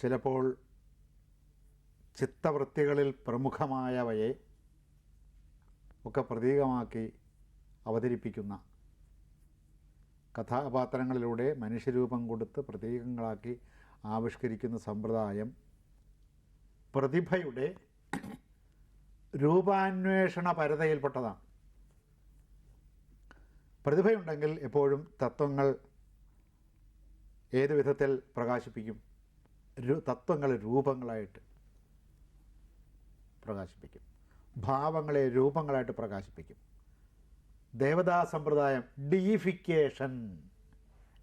ചിലപ്പോൾ ചിത്തവൃത്തികളിൽ പ്രമുഖമായവയെ ഒക്കെ പ്രതീകമാക്കി അവതരിപ്പിക്കുന്ന കഥാപാത്രങ്ങളിലൂടെ മനുഷ്യരൂപം കൊടുത്ത് പ്രതീകങ്ങളാക്കി ആവിഷ്കരിക്കുന്ന സമ്പ്രദായം പ്രതിഭയുടെ രൂപാന്വേഷണ പരതയിൽപ്പെട്ടതാണ്. പ്രതിഭയുണ്ടെങ്കിൽ എപ്പോഴും തത്വങ്ങൾ ഏത് വിധത്തിൽ പ്രകാശിപ്പിക്കും? തത്വങ്ങൾ രൂപങ്ങളായിട്ട് പ്രകാശിപ്പിക്കും. ഭാവങ്ങളെ രൂപങ്ങളായിട്ട് പ്രകാശിപ്പിക്കും. ദേവതാ സമ്പ്രദായം ഡീഫിക്കേഷൻ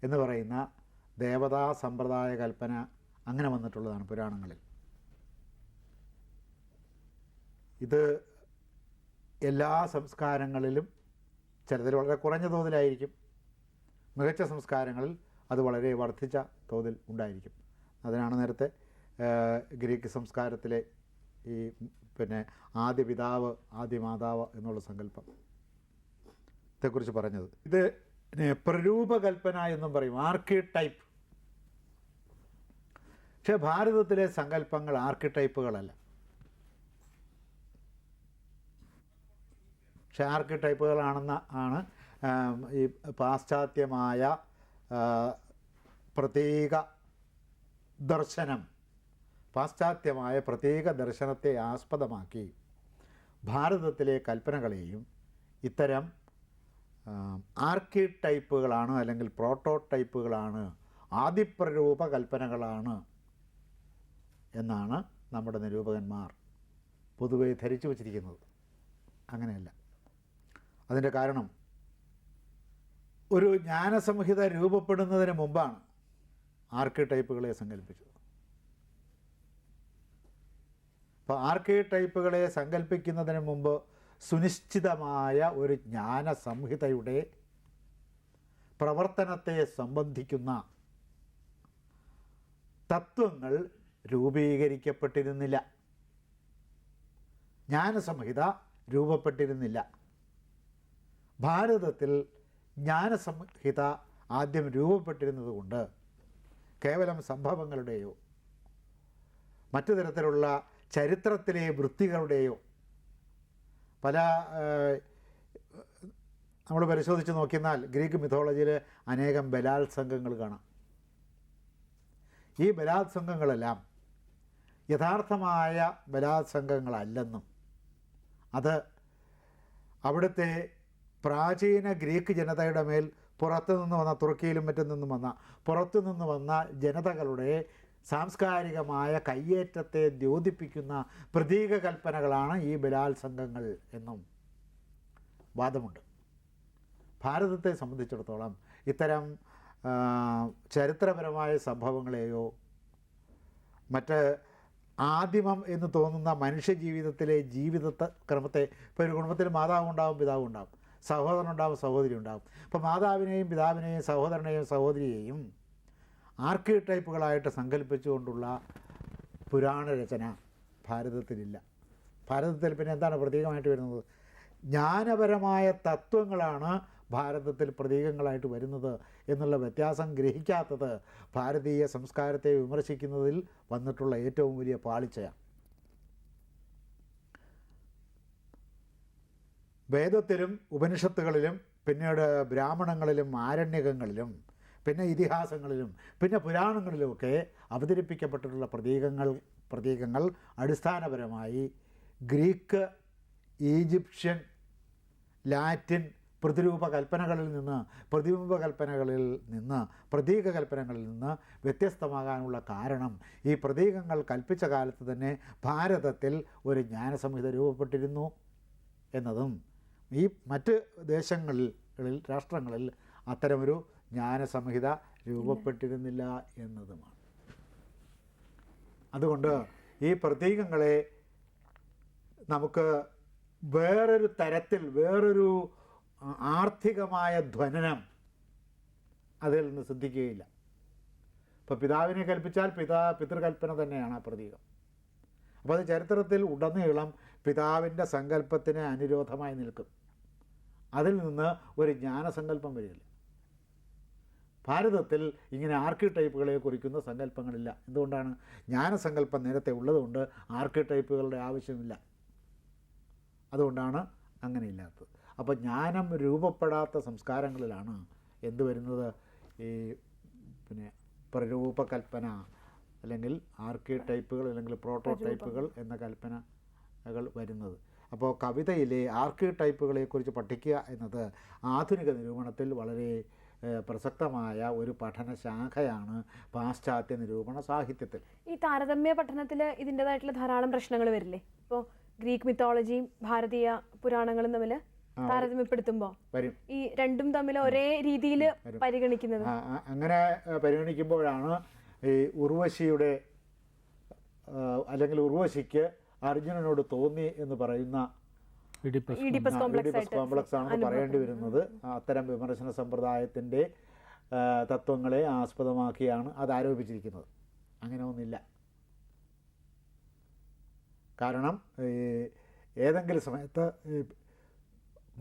എന്ന് പറയുന്ന ദേവതാ സമ്പ്രദായ കൽപ്പന അങ്ങനെ വന്നിട്ടുള്ളതാണ് പുരാണങ്ങളിൽ. ഇത് എല്ലാ സംസ്കാരങ്ങളിലും ചിലതിൽ വളരെ കുറഞ്ഞ തോതിലായിരിക്കും. മികച്ച സംസ്കാരങ്ങളിൽ അത് വളരെ വർദ്ധിച്ച തോതിൽ ഉണ്ടായിരിക്കും. അതിനാണ് നേരത്തെ ഗ്രീക്ക് സംസ്കാരത്തിലെ ഈ പിന്നെ ആദ്യ പിതാവ് ആദ്യ മാതാവ് എന്നുള്ള സങ്കല്പം. ഇതേക്കുറിച്ച് പറഞ്ഞത്. ഇത് പ്രരൂപകൽപ്പന എന്നും പറയും. ആർക്കിടൈപ്പ്. പക്ഷേ ഭാരതത്തിലെ സങ്കല്പങ്ങൾ ആർക്കിടൈപ്പുകളല്ല. പക്ഷെ ആർക്കിടൈപ്പുകളാണെന്ന ആണ് ഈ പാശ്ചാത്യമായ ആ, പ്രതീക ദർശനം. പാശ്ചാത്യമായ പ്രത്യേക ദർശനത്തെ ആസ്പദമാക്കി ഭാരതത്തിലെ കൽപ്പനകളെയും ഇത്തരം ആർക്കിടൈപ്പുകളാണ് അല്ലെങ്കിൽ പ്രോട്ടോ ടൈപ്പുകളാണ് ആദിപ്രരൂപ കൽപ്പനകളാണ് എന്നാണ് നമ്മുടെ നിരൂപകന്മാർ പൊതുവെ ധരിച്ചു വച്ചിരിക്കുന്നത്. അങ്ങനെയല്ല. അതിന്റെ കാരണം ഒരു ജ്ഞാനസംഹിത രൂപപ്പെടുന്നതിന് മുമ്പാണ് ആർക്കി ടൈപ്പുകളെ സങ്കല്പിച്ചത് അപ്പോൾ ആർക്കിടൈപ്പുകളെ സങ്കല്പിക്കുന്നതിന് മുമ്പ് സുനിശ്ചിതമായ ഒരു ജ്ഞാന സംഹിതയുടെ പ്രവർത്തനത്തെ സംബന്ധിക്കുന്ന തത്വങ്ങൾ രൂപീകരിക്കപ്പെട്ടിരുന്നില്ല. ജ്ഞാനസംഹിത രൂപപ്പെട്ടിരുന്നില്ല. ഭാരതത്തിൽ ജ്ഞാനസംഹിത ആദ്യം രൂപപ്പെട്ടിരുന്നത് കൊണ്ട് കേവലം സംഭവങ്ങളുടെയോ മറ്റു തരത്തിലുള്ള ചരിത്രത്തിലെ വൃത്തികളുടെയോ. പല നമ്മൾ പരിശോധിച്ച് നോക്കിയാൽ ഗ്രീക്ക് മിഥോളജിയിൽ അനേകം ബലാത്സംഗങ്ങൾ കാണാം. ഈ ബലാത്സംഗങ്ങളെല്ലാം യഥാർത്ഥമായ ബലാത്സംഗങ്ങളല്ലെന്നും അത് അവിടുത്തെ പ്രാചീന ഗ്രീക്ക് ജനതയുടെ മേൽ പുറത്തു നിന്ന് വന്ന തുർക്കിയിലും മറ്റും നിന്നും വന്ന പുറത്തു നിന്ന് വന്ന ജനതകളുടെ സാംസ്കാരികമായ കയ്യേറ്റത്തെ ദ്യോതിപ്പിക്കുന്ന പ്രതീക കൽപ്പനകളാണ് ഈ ബലാത്സംഗങ്ങൾ എന്നും വാദമുണ്ട്. ഭാരതത്തെ സംബന്ധിച്ചിടത്തോളം ഇത്തരം ചരിത്രപരമായ സംഭവങ്ങളെയോ മറ്റ് ആദിമം എന്ന് തോന്നുന്ന മനുഷ്യ ജീവിതത്തിലെ ജീവിത ക്രമത്തെ ഇപ്പോൾ ഒരു കുടുംബത്തിൽ മാതാവ് ഉണ്ടാവും പിതാവ് ഉണ്ടാവും സഹോദരൻ ഉണ്ടാവും സഹോദരി ഉണ്ടാവും അപ്പോൾ മാതാവിനെയും പിതാവിനെയും സഹോദരനെയും സഹോദരിയെയും ആർക്കി ടൈപ്പുകളായിട്ട് സങ്കല്പിച്ചുകൊണ്ടുള്ള പുരാണ രചന ഭാരതത്തിലില്ല. ഭാരതത്തിൽ പിന്നെ എന്താണ് പ്രതീകമായിട്ട് വരുന്നത്? ജ്ഞാനപരമായ തത്വങ്ങളാണ് ഭാരതത്തിൽ പ്രതീകങ്ങളായിട്ട് വരുന്നത് എന്നുള്ള വ്യത്യാസം ഗ്രഹിക്കാത്തത് ഭാരതീയ സംസ്കാരത്തെ വിമർശിക്കുന്നതിൽ വന്നിട്ടുള്ള ഏറ്റവും വലിയ പാളിച്ചയാണ്. വേദത്തിലും ഉപനിഷത്തുകളിലും പിന്നീട് ബ്രാഹ്മണങ്ങളിലും ആരണ്യകങ്ങളിലും പിന്നെ ഇതിഹാസങ്ങളിലും പിന്നെ പുരാണങ്ങളിലുമൊക്കെ അവതരിപ്പിക്കപ്പെട്ടിട്ടുള്ള പ്രതീകങ്ങൾ പ്രതീകങ്ങൾ അടിസ്ഥാനപരമായി ഗ്രീക്ക് ഈജിപ്ഷ്യൻ ലാറ്റിൻ പ്രതിരൂപ കൽപ്പനകളിൽ നിന്ന് പ്രതിബിംബ കൽപ്പനകളിൽ നിന്ന് പ്രതീക കൽപ്പനകളിൽ നിന്ന് വ്യത്യസ്തമാകാനുള്ള കാരണം ഈ പ്രതീകങ്ങൾ കൽപ്പിച്ച കാലത്ത് തന്നെ ഭാരതത്തിൽ ഒരു ജ്ഞാനസംഹിത രൂപപ്പെട്ടിരുന്നു എന്നതും ഈ മറ്റ് ദേശങ്ങളിൽ രാഷ്ട്രങ്ങളിൽ അത്തരമൊരു ജ്ഞാനസംഹിത രൂപപ്പെട്ടിരുന്നില്ല എന്നതുമാണ്. അതുകൊണ്ട് ഈ പ്രതീകങ്ങളെ നമുക്ക് വേറൊരു തരത്തിൽ വേറൊരു ആർത്ഥികമായ ധ്വനനം അതിൽ നിന്ന് സിദ്ധിക്കുകയില്ല. ഇപ്പോൾ പിതാവിനെ കൽപ്പിച്ചാൽ പിതാ പിതൃകൽപ്പന തന്നെയാണ് ആ പ്രതീകം. അപ്പോൾ അത് ചരിത്രത്തിൽ ഉടനീളം പിതാവിന്റെ സങ്കല്പത്തിന് അനുരോധമായി നിൽക്കും. അതിൽ നിന്ന് ഒരു ജ്ഞാനസങ്കല്പം വരികയില്ല. ഭാരതത്തിൽ ഇങ്ങനെ ആർക്കിടൈപ്പുകളെ കുറിക്കുന്ന സങ്കല്പങ്ങളില്ല. എന്തുകൊണ്ടാണ്? ജ്ഞാനസങ്കല്പം നേരത്തെ ഉള്ളതുകൊണ്ട് ആർക്കിടൈപ്പുകളുടെ ആവശ്യമില്ല. അതുകൊണ്ടാണ് അങ്ങനെ ഇല്ലാത്തത് അപ്പോൾ ജ്ഞാനം രൂപപ്പെടാത്ത സംസ്കാരങ്ങളിലാണ് എന്ത് വരുന്നത്? ഈ പിന്നെ പ്രരൂപകൽപ്പന അല്ലെങ്കിൽ ആർക്കിടൈപ്പുകൾ അല്ലെങ്കിൽ പ്രോട്ടോടൈപ്പുകൾ എന്ന കൽപ്പനകൾ വരുന്നത്. അപ്പോൾ കവിതയിലെ ആർക്കിടൈപ്പുകളെക്കുറിച്ച് പഠിക്കുക എന്നത് ആധുനിക നിരൂപണത്തിൽ വളരെ പ്രസക്തമായ ഒരു പഠന ശാഖയാണ് പാശ്ചാത്യ നിരൂപണ സാഹിത്യത്തിൽ. ഈ താരതമ്യ പഠനത്തിൽ ഇതിന്റെതായിട്ടുള്ള ധാരാളം പ്രശ്നങ്ങൾ വരില്ലേ? ഇപ്പോൾ ഗ്രീക്ക് മിത്തോളജിയും ഭാരതീയ പുരാണങ്ങളും തമ്മിൽ താരതമ്യപ്പെടുത്തുമ്പോൾ വരും. ഈ രണ്ടും തമ്മിൽ ഒരേ രീതിയിൽ പരിഗണിക്കുന്നത്? അങ്ങനെ പരിഗണിക്കുമ്പോഴാണ് ഈ ഉർവശിയുടെ അല്ലെങ്കിൽ ഉർവശിക്ക് അർജുനനോട് തോന്നി എന്ന് പറയുന്ന ഇഡിപ്പസ് കോംപ്ലക്സ് ആണെന്ന് പറയേണ്ടി വരുന്നത്. അത്തരം വിമർശന സമ്പ്രദായത്തിന്റെ തത്വങ്ങളെ ആസ്പദമാക്കിയാണ് അത് ആരോപിച്ചിരിക്കുന്നത്. അങ്ങനെ ഒന്നില്ല. കാരണം ഈ ഏതെങ്കിലും സമയത്ത്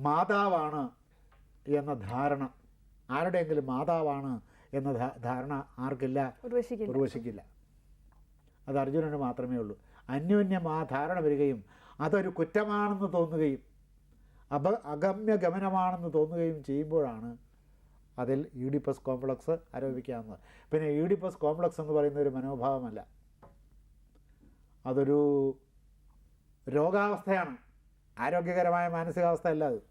മാതാവാണ് എന്ന ധാരണ ആരുടെയെങ്കിലും മാതാവാണ് എന്ന ധാരണ ആർക്കില്ല? ഉർവശിക്കില്ല. അത് അർജുനന് മാത്രമേ ഉള്ളൂ. അന്യോന്യം ആ ധാരണ വരികയും അതൊരു കുറ്റമാണെന്ന് തോന്നുകയും അപ അഗമ്യ ഗമനമാണെന്ന് തോന്നുകയും ചെയ്യുമ്പോഴാണ് അതിൽ ഈഡിപ്പസ് കോംപ്ലക്സ് ആരോപിക്കാവുന്നത്. പിന്നെ ഈഡിപ്പസ് കോംപ്ലക്സ് എന്ന് പറയുന്ന ഒരു മനോഭാവമല്ല. അതൊരു രോഗാവസ്ഥയാണ്. ആരോഗ്യകരമായ മാനസികാവസ്ഥ അല്ല അത്.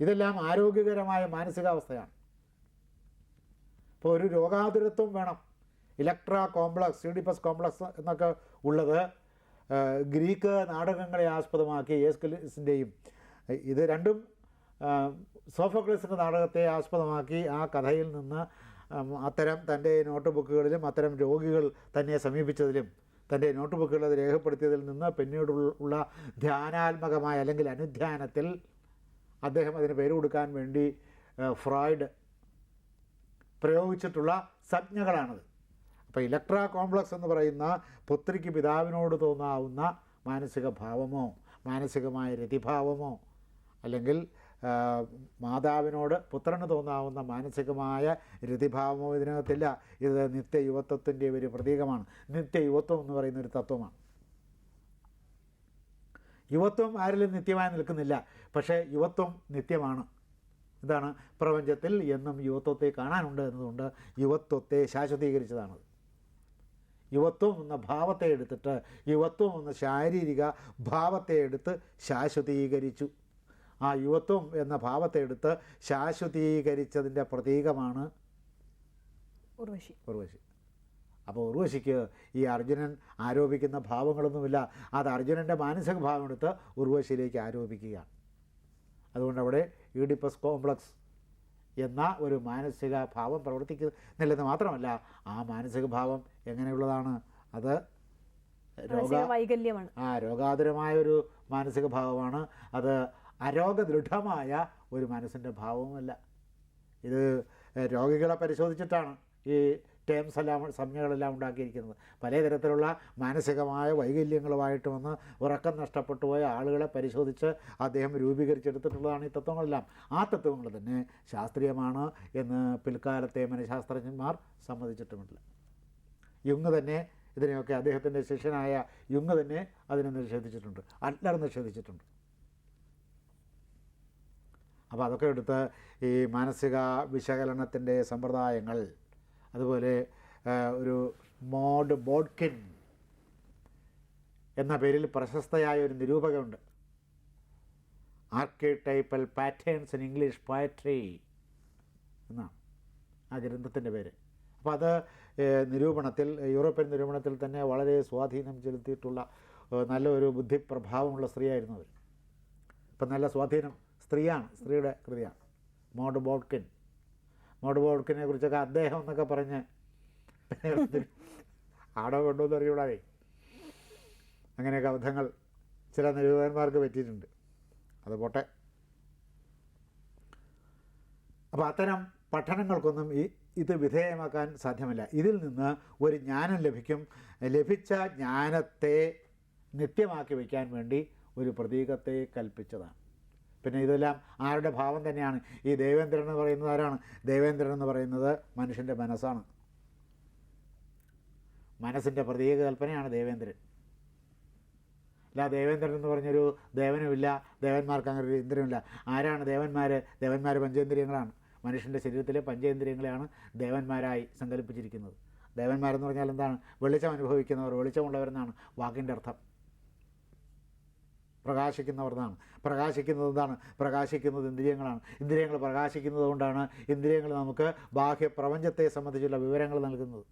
ഇതെല്ലാം ആരോഗ്യകരമായ മാനസികാവസ്ഥയാണ്. ഇപ്പോൾ ഒരു രോഗാതുരത്വം വേണം. ഇലക്ട്ര കോംപ്ലക്സ് യൂഡിപ്പസ് കോംപ്ലക്സ് എന്നൊക്കെ ഉള്ളത്. ഗ്രീക്ക് നാടകങ്ങളെ ആസ്പദമാക്കി ഏസ്കലിസിന്റെയും ഇത് രണ്ടും സോഫോക്ലിസിന്റെ നാടകത്തെ ആസ്പദമാക്കി ആ കഥയിൽ നിന്ന് അത്തരം തന്റെ നോട്ട് ബുക്കുകളിലും അത്തരം രോഗികൾ തന്നെ സമീപിച്ചതിലും തന്റെ നോട്ട് ബുക്കുകൾ അത് രേഖപ്പെടുത്തിയതിൽ നിന്ന് പിന്നീട് ഉള്ള ധ്യാനാത്മകമായ അല്ലെങ്കിൽ അനുധ്യാനത്തിൽ അദ്ദേഹം അതിന് പേര് കൊടുക്കാൻ വേണ്ടി ഫ്രോയിഡ് പ്രയോഗിച്ചിട്ടുള്ള സംജ്ഞകളാണത്. അപ്പോൾ ഇലക്ട്ര കോംപ്ലക്സ് എന്ന് പറയുന്ന പുത്രിക്ക് പിതാവിനോട് തോന്നാവുന്ന മാനസിക ഭാവമോ മാനസികമായ രതിഭാവമോ അല്ലെങ്കിൽ മാതാവിനോട് പുത്രന് തോന്നാവുന്ന മാനസികമായ രതിഭാവമോ ഇതിനകത്തില്ല. ഇത് നിത്യ യുവത്വത്തിന്റെ ഒരു പ്രതീകമാണ്. നിത്യ യുവത്വം എന്ന് പറയുന്ന ഒരു തത്വമാണ്. യുവത്വം ആരിലും നിത്യമായി നിൽക്കുന്നില്ല. പക്ഷേ യുവത്വം നിത്യമാണ്. ഇതാണ് പ്രപഞ്ചത്തിൽ എന്നും യുവത്വത്തെ കാണാനുണ്ട് എന്നതുകൊണ്ട് യുവത്വത്തെ ശാശ്വതീകരിച്ചതാണത്. യുവത്വം എന്ന ഭാവത്തെ എടുത്തിട്ട് യുവത്വം എന്ന ശാരീരിക ഭാവത്തെ എടുത്ത് ശാശ്വതീകരിച്ചു. ആ യുവത്വം എന്ന ഭാവത്തെ എടുത്ത് ശാശ്വതീകരിച്ചതിന്റെ പ്രതീകമാണ് ഉർവശി. ഉർവശി. അപ്പോൾ ഉർവശിക്ക് ഈ അർജുനൻ ആരോപിക്കുന്ന ഭാവങ്ങളൊന്നുമില്ല. അത് അർജുനന്റെ മാനസിക ഭാവം എടുത്ത് ഉർവശിയിലേക്ക് ആരോപിക്കുകയാണ്. അതുകൊണ്ട് അവിടെ ഈഡിപ്പസ് കോംപ്ലക്സ് എന്ന ഒരു മാനസിക ഭാവം പ്രവർത്തിക്കുന്നില്ലെന്ന് മാത്രമല്ല ആ മാനസിക ഭാവം എങ്ങനെയുള്ളതാണ്? അത് രോഗ വൈകല്യമാണ് ആ രോഗാതുരമായ ഒരു മാനസിക ഭാവമാണ് അത് അരോഗദൃഢമായ ഒരു മനസ്സിന്റെ ഭാവവുമല്ല. ഇത് രോഗികളെ പരിശോധിച്ചിട്ടാണ് ഈ ടേംസ് എല്ലാം സംജ്ഞകളെല്ലാം ഉണ്ടാക്കിയിരിക്കുന്നത്. പലതരത്തിലുള്ള മാനസികമായ വൈകല്യങ്ങളുമായിട്ട് വന്ന് ഉറക്കം നഷ്ടപ്പെട്ടു പോയ ആളുകളെ പരിശോധിച്ച് അദ്ദേഹം രൂപീകരിച്ചെടുത്തിട്ടുള്ളതാണ് ഈ തത്വങ്ങളെല്ലാം. ആ തത്വങ്ങൾ തന്നെ ശാസ്ത്രീയമാണ് എന്ന് പിൽക്കാലത്തെ മനഃശാസ്ത്രജ്ഞന്മാർ സമ്മതിച്ചിട്ടുമില്ല യുങ് തന്നെ ഇതിനെയൊക്കെ അദ്ദേഹത്തിന്റെ ശിഷ്യനായ യുങ് തന്നെ അതിനെ നിഷേധിച്ചിട്ടുണ്ട്. അഡ്ലർ നിഷേധിച്ചിട്ടുണ്ട്. അപ്പോൾ അതൊക്കെ എടുത്ത് ഈ മാനസിക വിശകലനത്തിന്റെ സമ്പ്രദായങ്ങൾ അതുപോലെ ഒരു മോഡ് ബോഡ്കിൻ എന്ന പേരിൽ പ്രശസ്തയായ ഒരു നിരൂപകമുണ്ട് archetypal patterns in English poetry എന്നാണ് ആ ഗ്രന്ഥത്തിന്റെ പേര്. അപ്പോൾ അത് നിരൂപണത്തിൽ യൂറോപ്യൻ നിരൂപണത്തിൽ തന്നെ വളരെ സ്വാധീനം ചെലുത്തിയിട്ടുള്ള നല്ലൊരു ബുദ്ധിപ്രഭാവമുള്ള സ്ത്രീയായിരുന്നു അവർ ഇപ്പം നല്ല സ്വാധീനം സ്ത്രീയാണ് സ്ത്രീയുടെ കൃതിയാണ്. മോഡ് ബോഡ്കിൻ. മോഡ് കുറിച്ചൊക്കെ അദ്ദേഹം എന്നൊക്കെ പറഞ്ഞ് ആടോ കൊണ്ടുവന്ന് അറിയൂടാതെ അങ്ങനെയൊക്കെ അബദ്ധങ്ങൾ ചില നിരൂപകന്മാർക്ക് പറ്റിയിട്ടുണ്ട്. അത് പോട്ടെ. അപ്പോൾ അത്തരം പഠനങ്ങൾക്കൊന്നും ഈ ഇത് വിധേയമാക്കാൻ സാധ്യമല്ല. ഇതിൽ നിന്ന് ഒരു ജ്ഞാനം ലഭിക്കും. ലഭിച്ച ജ്ഞാനത്തെ നിത്യമാക്കി വയ്ക്കാൻ വേണ്ടി ഒരു പ്രതീകത്തെ കൽപ്പിച്ചതാണ്. പിന്നെ ഇതെല്ലാം ആരുടെ ഭാവം തന്നെയാണ്? ഈ ദേവേന്ദ്രൻ എന്ന് പറയുന്നത് ആരാണ്? ദേവേന്ദ്രൻ എന്ന് പറയുന്നത് മനുഷ്യന്റെ മനസ്സാണ്. മനസ്സിന്റെ പ്രതീക കൽപ്പനയാണ് ദേവേന്ദ്രൻ. അല്ല ദേവേന്ദ്രൻ എന്ന് പറഞ്ഞൊരു ദേവനുമില്ല ദേവന്മാർക്ക് അങ്ങനെ ഒരു ഇന്ദ്രനുമില്ല. ആരാണ് ദേവന്മാർ ദേവന്മാർ പഞ്ചേന്ദ്രിയങ്ങളാണ്. മനുഷ്യന്റെ ശരീരത്തിലെ പഞ്ചേന്ദ്രിയങ്ങളെയാണ് ദേവന്മാരായി സങ്കല്പിച്ചിരിക്കുന്നത്. ദേവന്മാരെന്ന് പറഞ്ഞാൽ എന്താണ്? വെളിച്ചം അനുഭവിക്കുന്നവർ വെളിച്ചമുള്ളവരെന്നാണ് വാക്കിന്റെ അർത്ഥം. പ്രകാശിക്കുന്നവർ എന്നാണ് പ്രകാശിക്കുന്നത് എന്താണ്? പ്രകാശിക്കുന്നത് ഇന്ദ്രിയങ്ങളാണ്. ഇന്ദ്രിയങ്ങൾ പ്രകാശിക്കുന്നത് കൊണ്ടാണ് ഇന്ദ്രിയങ്ങൾ നമുക്ക് ബാഹ്യ പ്രപഞ്ചത്തെ സംബന്ധിച്ചുള്ള വിവരങ്ങൾ നൽകുന്നത്.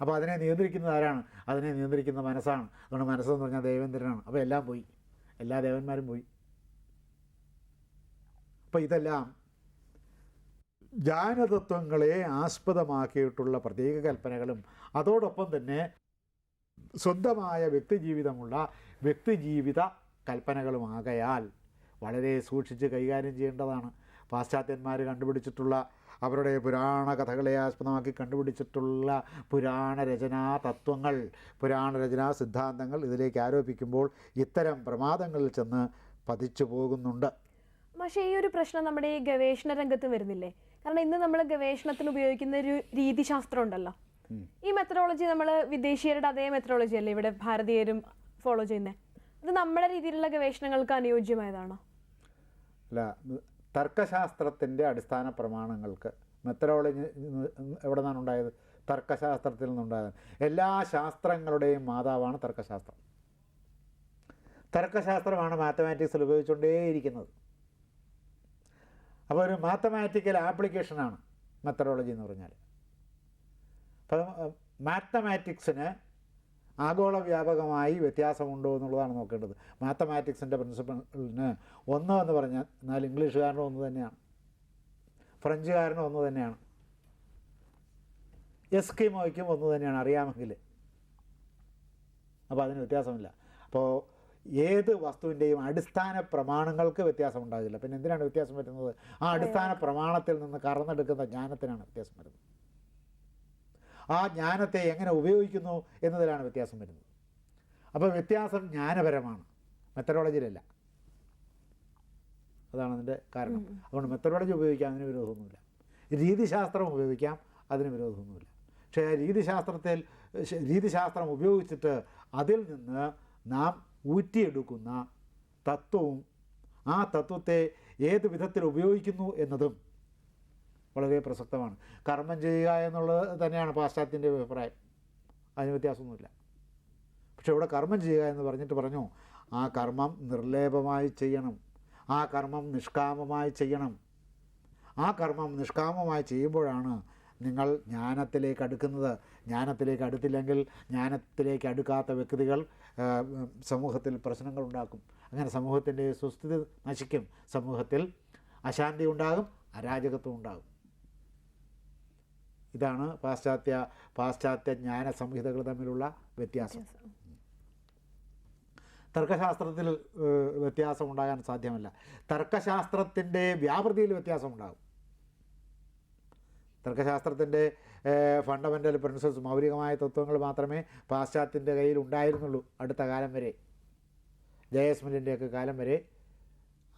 അപ്പോൾ അതിനെ നിയന്ത്രിക്കുന്നത് ആരാണ്? അതിനെ നിയന്ത്രിക്കുന്ന മനസ്സാണ്. അതുകൊണ്ട് മനസ്സെന്ന് പറഞ്ഞാൽ ദേവേന്ദ്രനാണ്. അപ്പോൾ എല്ലാം പോയി. എല്ലാ ദേവന്മാരും പോയി. അപ്പോൾ ഇതെല്ലാം ജാനതത്വങ്ങളെ ആസ്പദമാക്കിയിട്ടുള്ള പ്രത്യേക കൽപ്പനകളും അതോടൊപ്പം തന്നെ സ്വന്തമായ വ്യക്തിജീവിതമുള്ള വ്യക്തിജീവിത കൽപ്പനകളുമാകയാൽ വളരെ സൂക്ഷിച്ച് കൈകാര്യം ചെയ്യേണ്ടതാണ്. പാശ്ചാത്യന്മാർ കണ്ടുപിടിച്ചിട്ടുള്ള അവരുടെ പുരാണ കഥകളെ ആസ്പദമാക്കി കണ്ടുപിടിച്ചിട്ടുള്ള പുരാണ രചനാ തത്വങ്ങൾ പുരാണ രചനാ സിദ്ധാന്തങ്ങൾ ഇതിലേക്ക് ആരോപിക്കുമ്പോൾ ഇത്തരം പ്രമാദങ്ങളിൽ ചെന്ന് പതിച്ചു പോകുന്നുണ്ട്. പക്ഷേ ഈ ഒരു പ്രശ്നം നമ്മുടെ ഈ ഗവേഷണ രംഗത്ത് വരുന്നില്ലേ? കാരണം ഇന്ന് നമ്മൾ ഗവേഷണത്തിന് ഉപയോഗിക്കുന്ന ഒരു രീതിശാസ്ത്രം ഉണ്ടല്ലോ. ഈ മെത്തഡോളജി നമ്മൾ വിദേശീയരുടെ അതേ മെത്തഡോളജി അല്ലേ ഇവിടെ ഭാരതീയരും ഫോളോ ചെയ്യുന്നത് ഇത് നമ്മുടെ രീതിയിലുള്ള ഗവേഷണങ്ങൾക്ക് അനുയോജ്യമായതാണോ? അല്ല തർക്കശാസ്ത്രത്തിന്റെ അടിസ്ഥാന പ്രമാണങ്ങൾക്ക് മെത്തഡോളജി എവിടെ നിന്നാണ് ഉണ്ടായത്? തർക്കശാസ്ത്രത്തിൽ നിന്നുണ്ടായത്. എല്ലാ ശാസ്ത്രങ്ങളുടെയും മാതാവാണ് തർക്കശാസ്ത്രം. തർക്കശാസ്ത്രമാണ് മാത്തമാറ്റിക്സിൽ ഉപയോഗിച്ചുകൊണ്ടേയിരിക്കുന്നത്. അപ്പോൾ ഒരു മാത്തമാറ്റിക്കൽ ആപ്ലിക്കേഷനാണ് മെത്തഡോളജി എന്ന് പറഞ്ഞാൽ മാത്തമാറ്റിക്സിന് ആഗോള വ്യാപകമായി വ്യത്യാസമുണ്ടോ എന്നുള്ളതാണ് നോക്കേണ്ടത്. മാത്തമാറ്റിക്സിന്റെ പ്രിൻസിപ്പളിന് ഒന്ന് എന്ന് പറഞ്ഞാൽ എന്നാൽ ഇംഗ്ലീഷുകാരനും ഒന്ന് തന്നെയാണ്. ഫ്രഞ്ചുകാരനും ഒന്ന് തന്നെയാണ്. എസ്കിമോയ്ക്കും ഒന്ന് തന്നെയാണ് അറിയാമെങ്കിൽ. അപ്പോൾ അതിന് വ്യത്യാസമില്ല. അപ്പോൾ ഏത് വസ്തുവിന്റെയും അടിസ്ഥാന പ്രമാണങ്ങൾക്ക് വ്യത്യാസം ഉണ്ടാകില്ല പിന്നെ എന്തിനാണ് വ്യത്യാസം വരുന്നത്? ആ അടിസ്ഥാന പ്രമാണത്തിൽ നിന്ന് കറന്നെടുക്കുന്ന ജ്ഞാനത്തിനാണ് വ്യത്യാസം വരുന്നത്. ആ ജ്ഞാനത്തെ എങ്ങനെ ഉപയോഗിക്കുന്നു എന്നതിലാണ് വ്യത്യാസം വരുന്നത്. അപ്പോൾ വ്യത്യാസം ജ്ഞാനപരമാണ്. മെത്തഡോളജിയിലല്ല. അതാണ് അതിന്റെ കാരണം. അതുകൊണ്ട് മെത്തഡോളജി ഉപയോഗിക്കാം അതിന് വിരോധമൊന്നുമില്ല. രീതിശാസ്ത്രം ഉപയോഗിക്കാം അതിന് വിരോധമൊന്നുമില്ല. പക്ഷേ ആ രീതിശാസ്ത്രത്തിൽ രീതിശാസ്ത്രം ഉപയോഗിച്ചിട്ട് അതിൽ നിന്ന് നാം ഊറ്റിയെടുക്കുന്ന തത്വവും ആ തത്വത്തെ ഏത് വിധത്തിൽ ഉപയോഗിക്കുന്നു എന്നതും വളരെ പ്രസക്തമാണ്. കർമ്മം ചെയ്യുക എന്നുള്ളത് തന്നെയാണ് പാശ്ചാത്യന്റെ അഭിപ്രായം. അതിന് വ്യത്യാസമൊന്നുമില്ല. പക്ഷെ ഇവിടെ കർമ്മം ചെയ്യുക എന്ന് പറഞ്ഞിട്ട് പറഞ്ഞു ആ കർമ്മം നിർലേപമായി ചെയ്യണം. ആ കർമ്മം നിഷ്കാമമായി ചെയ്യണം. ആ കർമ്മം നിഷ്കാമമായി ചെയ്യുമ്പോഴാണ് നിങ്ങൾ ജ്ഞാനത്തിലേക്ക് അടുക്കുന്നത്. ജ്ഞാനത്തിലേക്ക് അടുത്തില്ലെങ്കിൽ ജ്ഞാനത്തിലേക്ക് അടുക്കാത്ത വ്യക്തികൾ സമൂഹത്തിൽ പ്രശ്നങ്ങൾ ഉണ്ടാക്കും. അങ്ങനെ സമൂഹത്തിന്റെ സുസ്ഥിതി നശിക്കും. സമൂഹത്തിൽ അശാന്തി ഉണ്ടാകും അരാജകത്വം ഉണ്ടാകും. ഇതാണ് പാശ്ചാത്യ പാശ്ചാത്യ ജ്ഞാന സംഹിതകൾ തമ്മിലുള്ള വ്യത്യാസം. തർക്കശാസ്ത്രത്തിൽ ഏഹ്, വ്യത്യാസം ഉണ്ടാകാൻ സാധ്യമല്ല. തർക്കശാസ്ത്രത്തിന്റെ വ്യാപൃതിയിൽ വ്യത്യാസം ഉണ്ടാകും തർക്കശാസ്ത്രത്തിന്റെ ഫണ്ടമെന്റൽ പ്രിൻസിപ്സ് മൗലികമായ തത്വങ്ങൾ മാത്രമേ പാശ്ചാത്യന്റെ കയ്യിൽ ഉണ്ടായിരുന്നുള്ളൂ അടുത്ത കാലം വരെ. ജയസ്മിലിന്റെയൊക്കെ കാലം വരെ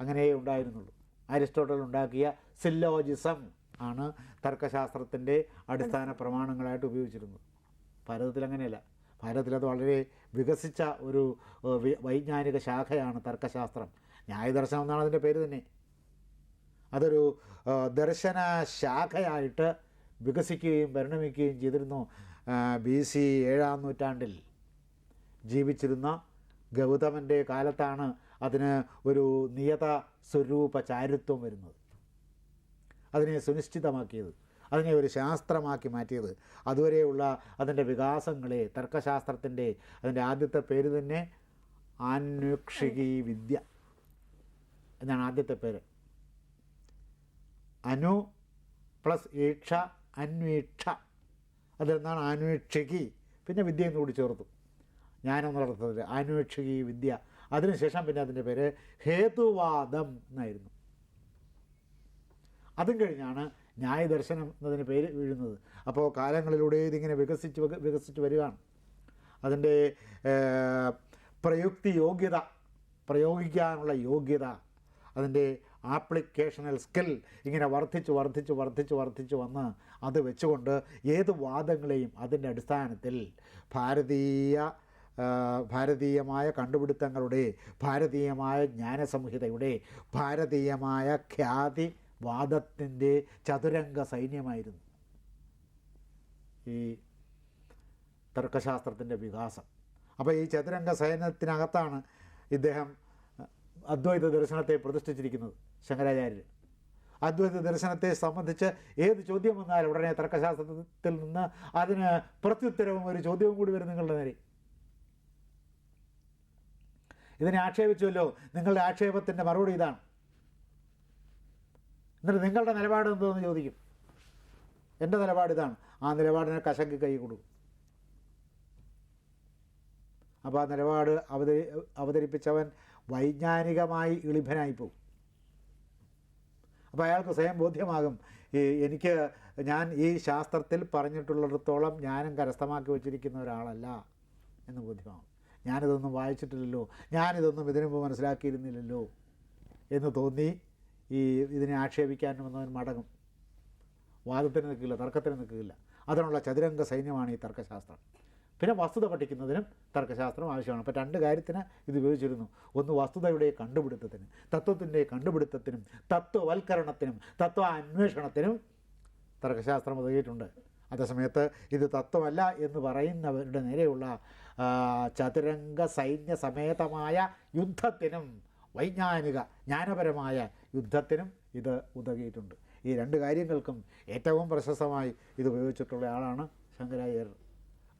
അങ്ങനെയേ ഉണ്ടായിരുന്നുള്ളൂ. അരിസ്റ്റോട്ടൽ ഉണ്ടാക്കിയ സില്ലോജിസം. ആണ് തർക്കശാസ്ത്രത്തിന്റെ അടിസ്ഥാന പ്രമാണങ്ങളായിട്ട് ഉപയോഗിച്ചിരുന്നത്. ഭാരതത്തിൽ അങ്ങനെയല്ല. ഭാരതത്തിൽ അത് വളരെ വികസിച്ച ഒരു വൈജ്ഞാനിക ശാഖയാണ് തർക്കശാസ്ത്രം. ന്യായദർശനം എന്നാണ് അതിന്റെ പേര് തന്നെ. അതൊരു ദർശന ശാഖയായിട്ട് വികസിക്കുകയും പരിണമിക്കുകയും ചെയ്തിരുന്നു ബി സി ഏഴാം നൂറ്റാണ്ടിൽ. ജീവിച്ചിരുന്ന ഗൗതമന്റെ കാലത്താണ് അതിന് ഒരു നിയത സ്വരൂപ ചാരിത്വം വരുന്നത്. അതിനെ സുനിശ്ചിതമാക്കിയത് അതിനെ ഒരു ശാസ്ത്രമാക്കി മാറ്റിയത്. അതുവരെയുള്ള അതിന്റെ വികാസങ്ങളെ തർക്കശാസ്ത്രത്തിന്റെ അതിന്റെ ആദ്യത്തെ പേര് തന്നെ ആന്വേക്ഷികി വിദ്യ എന്നാണ് ആദ്യത്തെ പേര്. അനു പ്ലസ് ഈക്ഷ അന്വീക്ഷ. നിന്നാണ് അന്വേക്ഷകി പിന്നെ വിദ്യ എന്ന് കൂടി ചേർത്തു. ഞാനെന്നുള്ളർത്ഥത്തിൽ അന്വേക്ഷകി വിദ്യ. അതിനുശേഷം പിന്നെ അതിന്റെ പേര് ഹേതുവാദം എന്നായിരുന്നു. അതും കഴിഞ്ഞാണ് ന്യായദർശനം എന്നതിന് പേര് വീഴുന്നത്. അപ്പോൾ കാലങ്ങളിലൂടെ ഇതിങ്ങനെ വികസിച്ച് വിക- വികസിച്ച് വരികയാണ്. അതിന്റെ പ്രയുക്തി യോഗ്യത പ്രയോഗിക്കാനുള്ള യോഗ്യത അതിന്റെ ആപ്ലിക്കേഷണൽ സ്കിൽ ഇങ്ങനെ വർദ്ധിച്ച് വർദ്ധിച്ച് വർദ്ധിച്ച് വർദ്ധിച്ച് വന്ന് അത് വെച്ചുകൊണ്ട് ഏത് വാദങ്ങളെയും അതിന്റെ അടിസ്ഥാനത്തിൽ ഭാരതീയ ഭാരതീയമായ കണ്ടുപിടുത്തങ്ങളുടെ ഭാരതീയമായ ജ്ഞാനസംഹിതയുടെ ഭാരതീയമായ ഖ്യാതി വാദത്തിന്റെ ചതുരംഗ സൈന്യമായിരുന്നു. ഈ തർക്കശാസ്ത്രത്തിന്റെ വികാസം. അപ്പോൾ ഈ ചതുരംഗ സൈന്യത്തിനകത്താണ് ഇദ്ദേഹം അദ്വൈത ദർശനത്തെ പ്രതിഷ്ഠിച്ചിരിക്കുന്നത് ശങ്കരാചാര്യർ. അദ്വൈത ദർശനത്തെ സംബന്ധിച്ച് ഏത് ചോദ്യം വന്നാലും ഉടനെ തർക്കശാസ്ത്രത്തിൽ നിന്ന് അതിന് പ്രത്യുത്തരവും ഒരു ചോദ്യവും കൂടി വരും നിങ്ങളുടെ നേരെ. ഇതിനെ ആക്ഷേപിച്ചുവല്ലോ. നിങ്ങളുടെ ആക്ഷേപത്തിന്റെ മറുപടി ഇതാണ്. എന്നിട്ട് നിങ്ങളുടെ നിലപാട് എന്തെന്ന് ചോദിക്കും? എന്റെ നിലപാട് ഇതാണ്. ആ നിലപാടിനെ കശക്കി കൈ കൊടുക്കും. അപ്പോൾ ആ നിലപാട് അവതരി അവതരിപ്പിച്ചവൻ വൈജ്ഞാനികമായി ഇളിഭനായി പോകും. അപ്പോൾ അയാൾക്ക് സ്വയം ബോധ്യമാകും എനിക്ക് ഞാൻ ഈ ശാസ്ത്രത്തിൽ പറഞ്ഞിട്ടുള്ളിടത്തോളം ഞാനും കരസ്ഥമാക്കി വെച്ചിരിക്കുന്ന ഒരാളല്ല എന്ന് ബോധ്യമാകും. ഞാനിതൊന്നും വായിച്ചിട്ടില്ലല്ലോ. ഞാനിതൊന്നും ഇതിനു മുമ്പ് മനസ്സിലാക്കിയിരുന്നില്ലല്ലോ എന്ന് തോന്നി ഈ ഇതിനെ ആക്ഷേപിക്കാൻ വന്നവൻ മടങ്ങും. വാദത്തിന് നിൽക്കില്ല തർക്കത്തിന് നിൽക്കില്ല. അതിനുള്ള ചതുരംഗ സൈന്യമാണ് ഈ തർക്കശാസ്ത്രം. പിന്നെ വസ്തുത പഠിക്കുന്നതിനും തർക്കശാസ്ത്രം ആവശ്യമാണ്. അപ്പോൾ രണ്ട് കാര്യത്തിന് ഇത് ഉപയോഗിച്ചിരുന്നു. ഒന്ന് വസ്തുതയുടെ കണ്ടുപിടുത്തത്തിന് തത്വത്തിന്റെ കണ്ടുപിടുത്തത്തിനും തത്വവൽക്കരണത്തിനും തത്വ അന്വേഷണത്തിനും തർക്കശാസ്ത്രം ഉതകിയിട്ടുണ്ട്. അതേസമയത്ത് ഇത് തത്വമല്ല എന്ന് പറയുന്നവരുടെ നേരെയുള്ള ചതുരംഗ സൈന്യ സമേതമായ യുദ്ധത്തിനും വൈജ്ഞാനിക ജ്ഞാനപരമായ യുദ്ധത്തിനും ഇത് ഉതകിയിട്ടുണ്ട്. ഈ രണ്ട് കാര്യങ്ങൾക്കും ഏറ്റവും പ്രശസ്തമായി ഇത് ഉപയോഗിച്ചിട്ടുള്ള ആളാണ് ശങ്കരാചാര്യർ.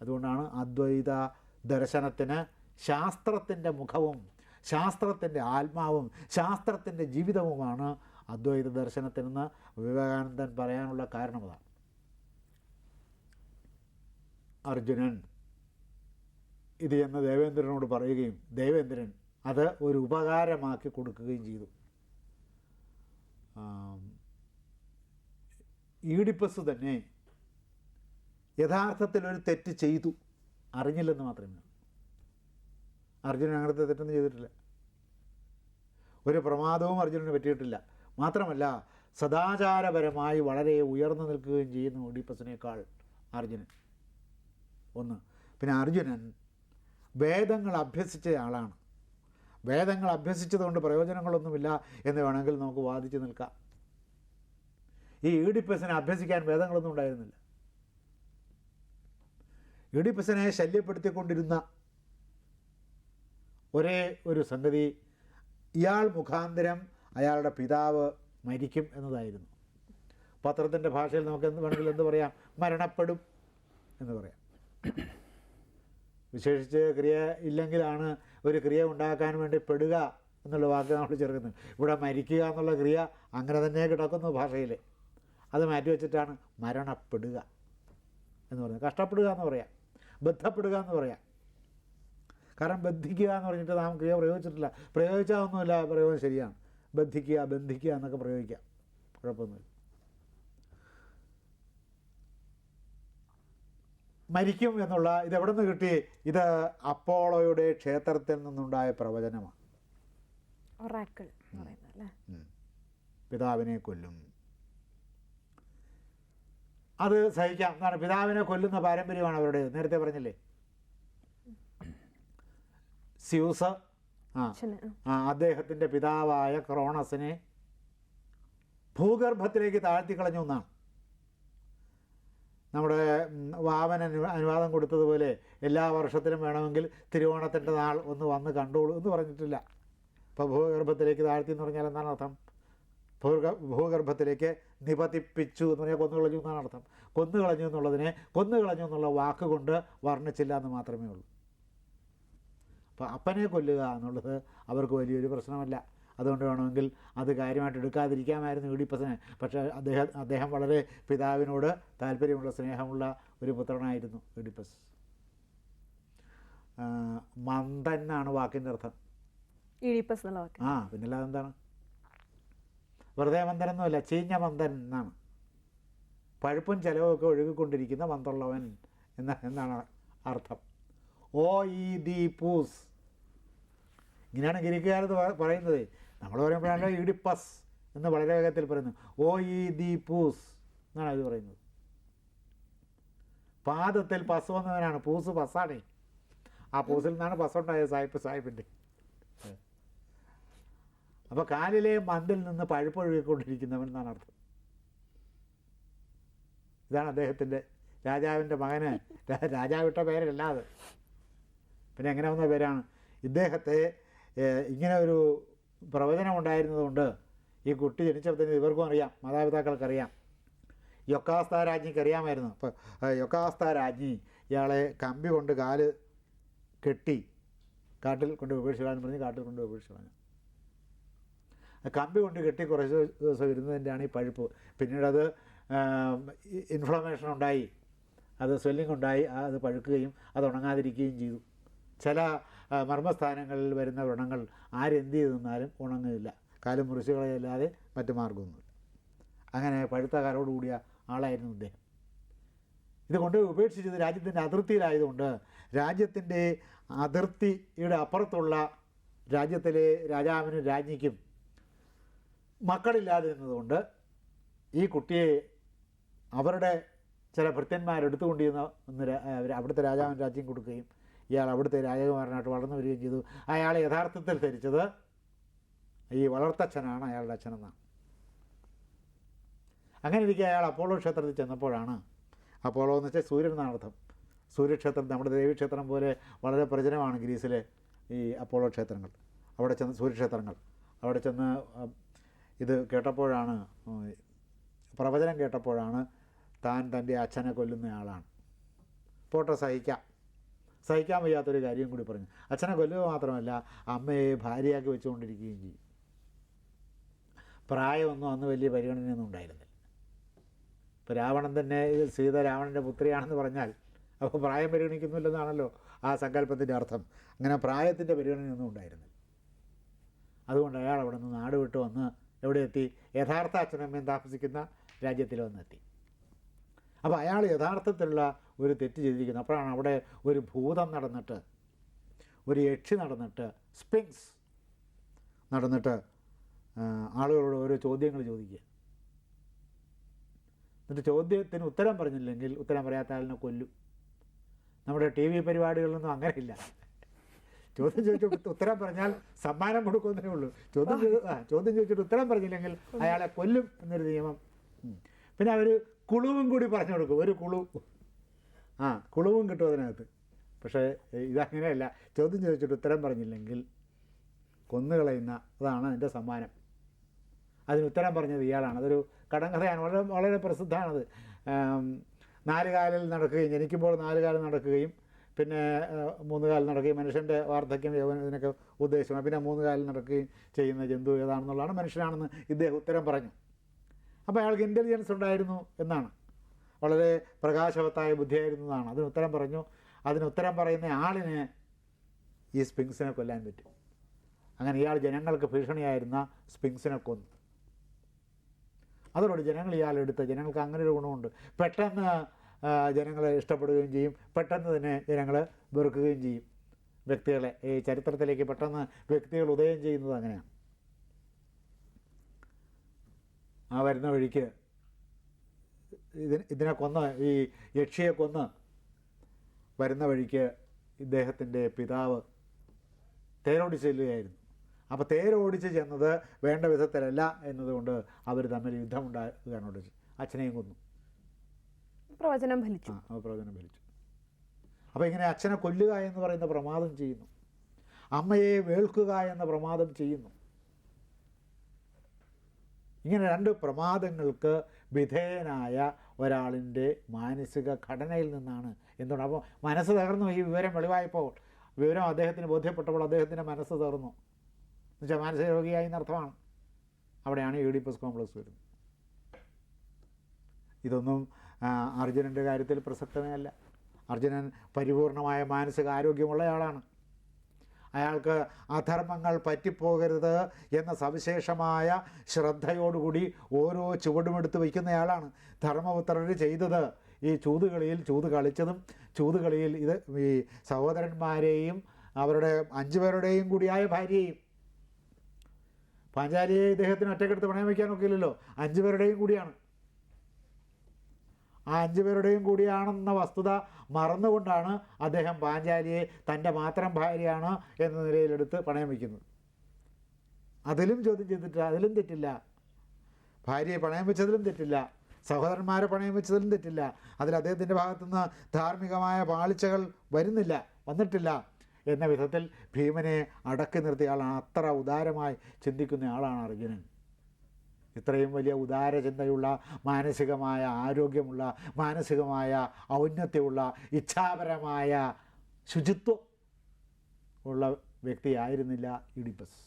അതുകൊണ്ടാണ് അദ്വൈത ദർശനത്തിന് ശാസ്ത്രത്തിന്റെ മുഖവും ശാസ്ത്രത്തിന്റെ ആത്മാവും ശാസ്ത്രത്തിന്റെ ജീവിതവുമാണ് അദ്വൈത ദർശനത്തിനെന്ന് വിവേകാനന്ദൻ പറയാനുള്ള കാരണം അർജുനൻ ഇത് എന്ന് ദേവേന്ദ്രനോട് പറയുകയും ദേവേന്ദ്രൻ അത് ഒരു ഉപകാരമാക്കി കൊടുക്കുകയും ചെയ്തു. ഈഡിപ്പസ് തന്നെ യഥാർത്ഥത്തിൽ ഒരു തെറ്റ് ചെയ്തു. അറിഞ്ഞില്ലെന്ന് മാത്രമേ അർജുനൻ അങ്ങനത്തെ തെറ്റൊന്നും ചെയ്തിട്ടില്ല. ഒരു പ്രമാദവും അർജുനന് പറ്റിയിട്ടില്ല. മാത്രമല്ല സദാചാരപരമായി വളരെ ഉയർന്നു നിൽക്കുകയും ചെയ്യുന്നു ഈഡിപ്പസിനേക്കാൾ അർജുനൻ. ഒന്ന്. പിന്നെ അർജുനൻ വേദങ്ങൾ അഭ്യസിച്ച ആളാണ്. വേദങ്ങൾ അഭ്യസിച്ചതുകൊണ്ട് പ്രയോജനങ്ങളൊന്നുമില്ല എന്ന് വേണമെങ്കിൽ നമുക്ക് വാദിച്ച് നിൽക്കാം. ഈ ഈഡിപ്പസിനെ അഭ്യസിക്കാൻ വേദങ്ങളൊന്നും ഉണ്ടായിരുന്നില്ല. ഈഡിപ്പസിനെ ശല്യപ്പെടുത്തിക്കൊണ്ടിരുന്ന ഒരേ ഒരു സംഗതി ഇയാൾ മുഖാന്തരം അയാളുടെ പിതാവ് മരിക്കും എന്നതായിരുന്നു. പത്രത്തിന്റെ ഭാഷയിൽ നമുക്ക് എന്ത് വേണമെങ്കിൽ എന്ത് പറയാം? മരണപ്പെടും എന്ന് പറയാം. വിശേഷിച്ച് ക്രിയ ഇല്ലെങ്കിലാണ് ഒരു ക്രിയ ഉണ്ടാക്കാൻ വേണ്ടി പെടുക എന്നുള്ള വാക്ക് നമ്മൾ ചേർക്കുന്നത് ഇവിടെ മരിക്കുക എന്നുള്ള ക്രിയ അങ്ങനെ തന്നെ കിടക്കുന്നു ഭാഷയിൽ അത് മാറ്റി വെച്ചിട്ടാണ് മരണപ്പെടുക എന്ന് പറയുന്നത്. കഷ്ടപ്പെടുക എന്ന് പറയാം. ബന്ധപ്പെടുക എന്ന് പറയാം. കാരണം ബന്ധിക്കുക എന്ന് പറഞ്ഞിട്ട് നാം ക്രിയ പ്രയോഗിച്ചിട്ടില്ല. പ്രയോഗിച്ചാൽ ഒന്നുമില്ല പ്രയോഗം ശരിയാണ്. ബന്ധിക്കുക ബന്ധിക്കുക എന്നൊക്കെ പ്രയോഗിക്കാം. കുഴപ്പമൊന്നുമില്ല. മരിക്കും എന്നുള്ള ഇത് എവിടെ നിന്ന് കിട്ടി? ഇത് അപ്പോളോയുടെ ക്ഷേത്രത്തിൽ നിന്നുണ്ടായ പ്രവചനമാണ്. പിതാവിനെ കൊല്ലും. അത് സഹിക്കാം. എന്താണ്? പിതാവിനെ കൊല്ലുന്ന പാരമ്പര്യമാണ് അവരുടെ നേരത്തെ പറഞ്ഞില്ലേ? സ്യൂസ് ആ ആ. അദ്ദേഹത്തിന്റെ പിതാവായ ക്രോണസിനെ ഭൂഗർഭത്തിലേക്ക് താഴ്ത്തി കളഞ്ഞു എന്നാണ്. നമ്മുടെ വാമൻ അനു അനുവാദം കൊടുത്തതുപോലെ എല്ലാ വർഷത്തിലും വേണമെങ്കിൽ തിരുവോണത്തിന്റെ നാൾ ഒന്ന് വന്ന് കണ്ടോളൂ എന്ന് പറഞ്ഞിട്ടില്ല. ഇപ്പോൾ ഭൂഗർഭത്തിലേക്ക് താഴ്ത്തി എന്ന് പറഞ്ഞാൽ എന്താണ് അർത്ഥം? ഭൂഗ ഭൂഗർഭത്തിലേക്ക് നിപതിപ്പിച്ചു എന്ന് പറഞ്ഞാൽ കൊന്നുകളഞ്ഞു എന്നാണ് അർത്ഥം. കൊന്നുകളഞ്ഞു എന്നുള്ളതിനെ കൊന്നുകളഞ്ഞു എന്നുള്ള വാക്കുകൊണ്ട് വർണിച്ചില്ല എന്ന് മാത്രമേ ഉള്ളൂ. അപ്പോൾ അപ്പനെ കൊല്ലുക എന്നുള്ളത് അവർക്ക് വലിയൊരു പ്രശ്നമല്ല. അതുകൊണ്ട് വേണമെങ്കിൽ അത് കാര്യമായിട്ട് എടുക്കാതിരിക്കാമായിരുന്നു ഈഡിപ്പസിന് പക്ഷേ അദ്ദേഹം അദ്ദേഹം വളരെ പിതാവിനോട് താല്പര്യമുള്ള സ്നേഹമുള്ള ഒരു പുത്രനായിരുന്നു ഈഡിപ്പസ് ആ, മന്ദൻ എന്നാണ് വാക്കിന്റെ അർത്ഥം. ഈഡിപ്പസ് എന്നുള്ള വാക്ക്. ആ പിന്നല്ലാതെ എന്താണ്? വെറുതെ മന്ദനൊന്നുമല്ല ചീഞ്ഞ മന്ദൻ എന്നാണ്. പഴുപ്പും ചെലവുമൊക്കെ ഒഴുകിക്കൊണ്ടിരിക്കുന്ന മന്ദുള്ളവൻ എന്ന എന്നാണ് അർത്ഥം. ഓ ഈ ദി പൂസ്. ഇങ്ങനെയാണ് ഗിരിക്കുകാരത് പറയുന്നത്. നമ്മൾ പറയുമ്പോഴാണല്ലോ ഇഡിപ്പസ് എന്ന് വളരെ വേഗത്തിൽ പറയുന്നു ഓ ഇ ദി പൂസ് എന്നാണ് അത് പറയുന്നത്. പാദത്തിൽ പസ് വന്നവനാണ്. പൂസ് പസ്സാണേ. ആ പൂസിൽ നിന്നാണ് പസ് ഉണ്ടായത് സാഹിബ് സാഹിബിന്റെ അപ്പോൾ കാലിലെ മന്തിൽ നിന്ന് പഴുപ്പൊഴുകിക്കൊണ്ടിരിക്കുന്നവൻ എന്നാണ് അർത്ഥം. ഇതാണ് അദ്ദേഹത്തിന്റെ രാജാവിന്റെ മകന്. രാജാവിട്ട പേരല്ലാതെ പിന്നെ എങ്ങനെ വന്ന പേരാണ്? ഇദ്ദേഹത്തെ ഇങ്ങനെ ഒരു പ്രവചനം ഉണ്ടായിരുന്നതുകൊണ്ട് ഈ കുട്ടി ജനിച്ചപ്പോഴത്തേന് ഇവർക്കും അറിയാം മാതാപിതാക്കൾക്കറിയാം. യൊക്കാവസ്ഥ രാജ്ഞിക്ക് അറിയാമായിരുന്നു അപ്പോൾ യൊക്കാവസ്ഥ രാജ്ഞി ഇയാളെ കമ്പി കൊണ്ട് കാൽ കെട്ടി കാട്ടിൽ കൊണ്ട് ഉപേക്ഷിച്ച് കളയാൻ പറഞ്ഞ് കാട്ടിൽ കൊണ്ട് ഉപേക്ഷിച്ചു കമ്പി കൊണ്ട് കെട്ടി കുറച്ച് ദിവസം ഇരുന്നതിന്റെയാണ് ഈ പഴുപ്പ്. പിന്നീട് അത് ഇൻഫ്ലമേഷൻ ഉണ്ടായി അത് സ്വെല്ലിംഗ് ഉണ്ടായി അത് പഴുക്കുകയും അത് ഉണങ്ങാതിരിക്കുകയും ചെയ്തു. ചില മർമ്മസ്ഥാനങ്ങളിൽ വരുന്ന വ്രണങ്ങൾ ആരെന്ത് ചെയ്ത് നിന്നാലും ഉണങ്ങുന്നില്ല കാലം മുറിച്ച് കളയല്ലാതെ മറ്റു മാർഗമൊന്നുമില്ല അങ്ങനെ പഴുത്ത കാലോടുകൂടിയ ആളായിരുന്നു അദ്ദേഹം ഇത് കൊണ്ട് ഉപേക്ഷിച്ചത് രാജ്യത്തിന്റെ അതിർത്തിയിലായതുകൊണ്ട് രാജ്യത്തിന്റെ അതിർത്തിയുടെ അപ്പുറത്തുള്ള രാജ്യത്തിലെ രാജാവിനും രാജ്ഞിക്കും മക്കളില്ലാതെ നിന്നതുകൊണ്ട് ഈ കുട്ടിയെ അവരുടെ ചില ഭൃത്യന്മാരെടുത്തുകൊണ്ടിരുന്ന അവിടുത്തെ രാജാവിന് രാജ്യം കൊടുക്കുകയും ഇയാൾ അവിടുത്തെ രാജകുമാരനായിട്ട് വളർന്നു വരികയും ചെയ്തു. അയാൾ യഥാർത്ഥത്തിൽ ധരിച്ചത് ഈ വളർത്തച്ഛനാണ് അയാളുടെ അച്ഛനെന്നാണ്. അങ്ങനെ ഇരിക്കെ അയാൾ അപ്പോളോ ക്ഷേത്രത്തിൽ ചെന്നപ്പോഴാണ് അപ്പോളോ എന്ന് വെച്ചാൽ സൂര്യൻ എന്നാണ് അർത്ഥം സൂര്യക്ഷേത്രം നമ്മുടെ ദേവീക്ഷേത്രം പോലെ വളരെ പ്രചരമാണ് ഗ്രീസിലെ ഈ അപ്പോളോ ക്ഷേത്രങ്ങൾ. അവിടെ ചെന്ന് സൂര്യക്ഷേത്രങ്ങൾ. അവിടെ ചെന്ന് ഇത് കേട്ടപ്പോഴാണ് പ്രവചനം കേട്ടപ്പോഴാണ് താൻ തന്റെ അച്ഛനെ കൊല്ലുന്നയാളാണ് പോട്ടെ സഹിക്കാം. സഹിക്കാൻ വയ്യാത്തൊരു കാര്യം കൂടി പറഞ്ഞു. അച്ഛനെ കൊല്ലുക മാത്രമല്ല അമ്മയെ ഭാര്യയാക്കി വെച്ചുകൊണ്ടിരിക്കുകയും ചെയ്യും. പ്രായമൊന്നും അന്ന് വലിയ പരിഗണനയൊന്നും ഉണ്ടായിരുന്നില്ല. ഇപ്പോൾ രാവണൻ തന്നെ സീത രാവണന്റെ പുത്രിയാണെന്ന് പറഞ്ഞാൽ അപ്പോൾ പ്രായം പരിഗണിക്കുന്നില്ലെന്നാണല്ലോ ആ സങ്കല്പത്തിന്റെ അർത്ഥം. അങ്ങനെ പ്രായത്തിന്റെ പരിഗണനയൊന്നും ഉണ്ടായിരുന്നില്ല. അതുകൊണ്ട് അയാൾ അവിടെ നിന്ന് നാട് വിട്ട് വന്ന് എവിടെ എത്തി? യഥാർത്ഥ അച്ഛനമ്മയും താമസിക്കുന്ന രാജ്യത്തിൽ വന്നെത്തി. അപ്പോൾ അയാൾ യഥാർത്ഥത്തിലുള്ള ഒരു തെറ്റ് ചെയ്തിരിക്കുന്നത് അപ്പോഴാണ് അവിടെ ഒരു ഭൂതം നടന്നിട്ട് ഒരു യക്ഷി നടന്നിട്ട് സ്പിങ്സ് നടന്നിട്ട് ആളുകളോട് ഓരോ ചോദ്യങ്ങൾ ചോദിക്കുക. എന്നിട്ട് ചോദ്യത്തിന് ഉത്തരം പറഞ്ഞില്ലെങ്കിൽ ഉത്തരം പറയാത്ത ആളിനെ കൊല്ലും. നമ്മുടെ ടി വി പരിപാടികളിലൊന്നും അങ്ങനെയില്ല. ചോദ്യം ചോദിച്ചിട്ട് ഉത്തരം പറഞ്ഞാൽ സമ്മാനം കൊടുക്കുന്നതേ ഉള്ളൂ. ചോദ്യം ചോദ്യം ചോദിച്ചിട്ട് ഉത്തരം പറഞ്ഞില്ലെങ്കിൽ അയാളെ കൊല്ലും എന്നൊരു നിയമം. പിന്നെ അവർ കുളുവും കൂടി പറഞ്ഞു കൊടുക്കും. ഒരു കുളു ആ. കുളവും കിട്ടും അതിനകത്ത്. പക്ഷേ ഇതങ്ങനെയല്ല. ചോദ്യം ചോദിച്ചിട്ട് ഉത്തരം പറഞ്ഞില്ലെങ്കിൽ കൊന്നുകളയുന്ന അതാണ് അതിന്റെ സമ്മാനം. അതിന് ഉത്തരം പറഞ്ഞത് ഇയാളാണ്. അതൊരു കടങ്കഥയാണ്. വളരെ വളരെ പ്രസിദ്ധമാണത്. നാലുകാലിൽ നാല് കാലിൽ നടക്കുകയും ജനിക്കുമ്പോൾ നാല് കാലിൽ നടക്കുകയും പിന്നെ മൂന്ന് കാലിൽ നടക്കുകയും മനുഷ്യന്റെ വാർദ്ധക്യം യൗവനം ഇതിനൊക്കെ ഉദ്ദേശമാണ് പിന്നെ മൂന്ന് കാലിൽ നടക്കുകയും ചെയ്യുന്ന ജന്തു ഏതാണെന്നുള്ളതാണ് മനുഷ്യനാണെന്ന് ഇദ്ദേഹം ഉത്തരം പറഞ്ഞു. അപ്പോൾ അയാൾക്ക് ഇന്റലിജൻസ് ഉണ്ടായിരുന്നു എന്നാണ്. വളരെ പ്രകാശവത്തായ ബുദ്ധിയായിരുന്നതാണ്. അതിന് ഉത്തരം പറഞ്ഞു അതിന് ഉത്തരം പറയുന്ന ആളിനെ ഈ സ്പിങ്സിനെ കൊല്ലാൻ പറ്റും. അങ്ങനെ ഇയാൾ ജനങ്ങൾക്ക് ഭീഷണിയായിരുന്ന സ്പിങ്സിനെ കൊന്നു. അതോട് ജനങ്ങൾ ഇയാൾ എടുത്ത് ജനങ്ങൾക്ക് അങ്ങനെ ഒരു ഗുണമുണ്ട്. പെട്ടെന്ന് ജനങ്ങളെ ഇഷ്ടപ്പെടുകയും ചെയ്യും. പെട്ടെന്ന് തന്നെ ജനങ്ങൾ വെറുക്കുകയും ചെയ്യും. വ്യക്തികളെ ഈ ചരിത്രത്തിലേക്ക് പെട്ടെന്ന് വ്യക്തികൾ ഉദയം ചെയ്യുന്നത് അങ്ങനെയാണ്. ആ വരുന്ന വഴിക്ക് ഇതിന് ഇതിനെ കൊന്ന് ഈ യക്ഷിയെ കൊന്ന് വരുന്ന വഴിക്ക് ഇദ്ദേഹത്തിന്റെ പിതാവ് തേരോടിച്ച് ചെല്ലുകയായിരുന്നു. അപ്പോൾ തേരോടിച്ച് ചെന്നത് വേണ്ട വിധത്തിലല്ല എന്നതുകൊണ്ട് അവർ തമ്മിൽ യുദ്ധമുണ്ടാകാനോട് അച്ഛനെയും കൊന്നു. പ്രവചനം ഫലിച്ചു. ആ ആ പ്രവചനം ഫലിച്ചു. അപ്പോൾ ഇങ്ങനെ അച്ഛനെ കൊല്ലുക എന്ന് പറയുന്ന പ്രമാദം ചെയ്യുന്നു. അമ്മയെ വേൾക്കുക എന്ന പ്രമാദം ചെയ്യുന്നു. ഇങ്ങനെ രണ്ട് പ്രമാദങ്ങൾക്ക് വിധേയനായ ഒരാളിന്റെ മാനസിക ഘടനയിൽ നിന്നാണ് എന്തുകൊണ്ട്? അപ്പോൾ മനസ്സ് തകർന്നു. ഈ വിവരം വെളിവായപ്പോൾ വിവരം അദ്ദേഹത്തിന് ബോധ്യപ്പെട്ടപ്പോൾ അദ്ദേഹത്തിന്റെ മനസ്സ് തകർന്നു. എന്നുവെച്ചാൽ മാനസിക രോഗിയായി എന്നർത്ഥമാണ്. അവിടെയാണ് യൂഡിപ്പസ് കോംപ്ലക്സ് വരുന്നത്. ഇതൊന്നും അർജുനന്റെ കാര്യത്തിൽ പ്രസക്തമേ അല്ല അർജുനൻ പരിപൂർണമായ മാനസിക ആരോഗ്യമുള്ള ആളാണ്. അയാൾക്ക് അധർമ്മങ്ങൾ പറ്റിപ്പോകരുത് എന്ന സവിശേഷമായ ശ്രദ്ധയോടുകൂടി ഓരോ ചുവടുമെടുത്ത് വയ്ക്കുന്നയാളാണ് ധർമ്മപുത്രർ ചെയ്തത്. ഈ ചൂതുകളിയിൽ ചൂത് കളിച്ചതും ചൂതുകളിയിൽ ഇത് ഈ സഹോദരന്മാരെയും അവരുടെ അഞ്ചു പേരുടെയും കൂടിയായ ഭാര്യയും പാഞ്ചാലിയെ ഇദ്ദേഹത്തിന് ഒറ്റക്കെടുത്ത് പണയം വയ്ക്കാനൊക്കെ ഒക്കില്ലല്ലോ അഞ്ചു പേരുടെയും കൂടിയാണ്. ആ അഞ്ചു പേരുടെയും കൂടിയാണെന്ന വസ്തുത മറന്നുകൊണ്ടാണ് അദ്ദേഹം പാഞ്ചാലിയെ തന്റെ മാത്രം ഭാര്യയാണ് എന്ന നിലയിലെടുത്ത് പണയം വയ്ക്കുന്നത് അതിലും ചോദ്യം ചെയ്തിട്ട് അതിലും തെറ്റില്ല. ഭാര്യയെ പണയം വെച്ചതിലും തെറ്റില്ല. സഹോദരന്മാരെ പണയം വെച്ചതിലും തെറ്റില്ല. അതിൽ അദ്ദേഹത്തിന്റെ ഭാഗത്തുനിന്ന് ധാർമ്മികമായ പാളിച്ചകൾ വരുന്നില്ല വന്നിട്ടില്ല. എന്ന വിധത്തിൽ ഭീമനെ അടക്കി നിർത്തിയ ആളാണ്. അത്ര ഉദാരമായി ചിന്തിക്കുന്ന ആളാണ് അർജുനൻ. ഇത്രയും വലിയ ഉദാരചിന്തയുള്ള മാനസികമായ ആരോഗ്യമുള്ള മാനസികമായ ഔന്നത്യമുള്ള ഇച്ഛാപരമായ ശുചിത്വം ഉള്ള വ്യക്തിയായിരുന്നില്ല ഇഡിപ്പസ്.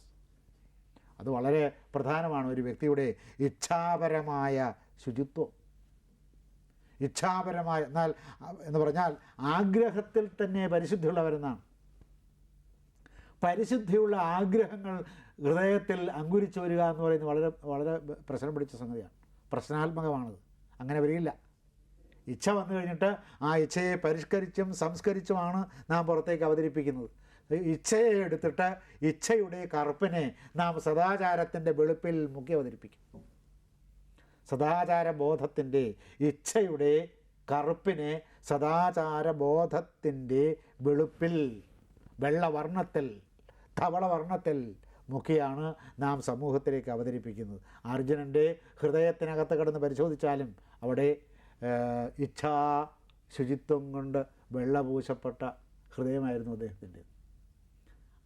അത് വളരെ പ്രധാനമാണ് ഒരു വ്യക്തിയുടെ ഇച്ഛാപരമായ ശുചിത്വം. ഇച്ഛാപരമായ എന്നാൽ എന്ന് പറഞ്ഞാൽ ആഗ്രഹത്തിൽ തന്നെ പരിശുദ്ധിയുള്ളവരെന്നാണ്. പരിശുദ്ധിയുള്ള ആഗ്രഹങ്ങൾ ഹൃദയത്തിൽ അങ്കുരിച്ചു വരിക എന്ന് പറയുന്നത് വളരെ വളരെ പ്രശ്നം പിടിച്ച സംഗതിയാണ്. പ്രശ്നാത്മകമാണത്. അങ്ങനെ വരികയില്ല. ഇച്ഛ വന്നു കഴിഞ്ഞിട്ട് ആ ഇച്ഛയെ പരിഷ്കരിച്ചും സംസ്കരിച്ചുമാണ് നാം പുറത്തേക്ക് അവതരിപ്പിക്കുന്നത്. ഇച്ഛയെ എടുത്തിട്ട് ഇച്ഛയുടെ കറുപ്പിനെ നാം സദാചാരത്തിന്റെ വെളുപ്പിൽ മുക്കി അവതരിപ്പിക്കും. സദാചാര ബോധത്തിന്റെ ഇച്ഛയുടെ കറുപ്പിനെ സദാചാര ബോധത്തിന്റെ വെളുപ്പിൽ വെള്ളവർണത്തിൽ ധവളവർണത്തിൽ മുഖിയാണ് നാം സമൂഹത്തിലേക്ക് അവതരിപ്പിക്കുന്നത്. അർജുനന്റെ ഹൃദയത്തിനകത്ത് കിടന്ന് പരിശോധിച്ചാലും അവിടെ ഇച്ഛാ ശുചിത്വം കൊണ്ട് വെള്ളപൂശപ്പെട്ട ഹൃദയമായിരുന്നു അദ്ദേഹത്തിന്റെ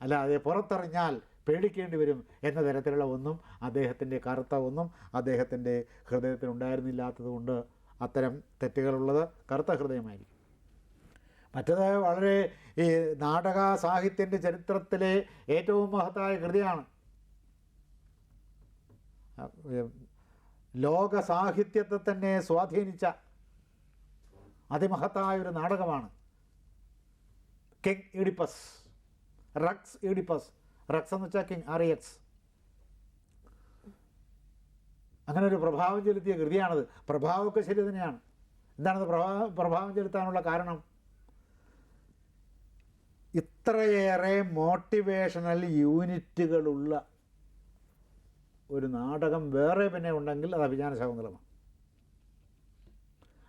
അല്ലാതെ പുറത്തറിഞ്ഞാൽ പേടിക്കേണ്ടി വരും എന്ന തരത്തിലുള്ള ഒന്നും അദ്ദേഹത്തിന്റെ കറുത്ത ഒന്നും അദ്ദേഹത്തിന്റെ ഹൃദയത്തിനുണ്ടായിരുന്നില്ലാത്തതുകൊണ്ട് അത്തരം തെറ്റുകളുള്ളത് കറുത്ത ഹൃദയമായിരിക്കും. മറ്റത് വളരെ ഈ നാടക സാഹിത്യന്റെ ചരിത്രത്തിലെ ഏറ്റവും മഹത്തായ കൃതിയാണ്. ലോക സാഹിത്യത്തെ തന്നെ സ്വാധീനിച്ച അതിമഹത്തായ ഒരു നാടകമാണ്. King Oedipus rex Oedipus. Rex എന്ന് വെച്ചാൽ കിങ് ആർ അങ്ങനെ ഒരു പ്രഭാവം ചെലുത്തിയ കൃതിയാണത്. പ്രഭാവമൊക്കെ ശരി തന്നെയാണ്. എന്താണത് പ്രഭാവം പ്രഭാവം ചെലുത്താനുള്ള കാരണം? ഇത്രയേറെ മോട്ടിവേഷണൽ യൂണിറ്റുകളുള്ള ഒരു നാടകം വേറെ പിന്നെ ഉണ്ടെങ്കിൽ അത് അഭിജ്ഞാന ശകുന്തളമാണ്.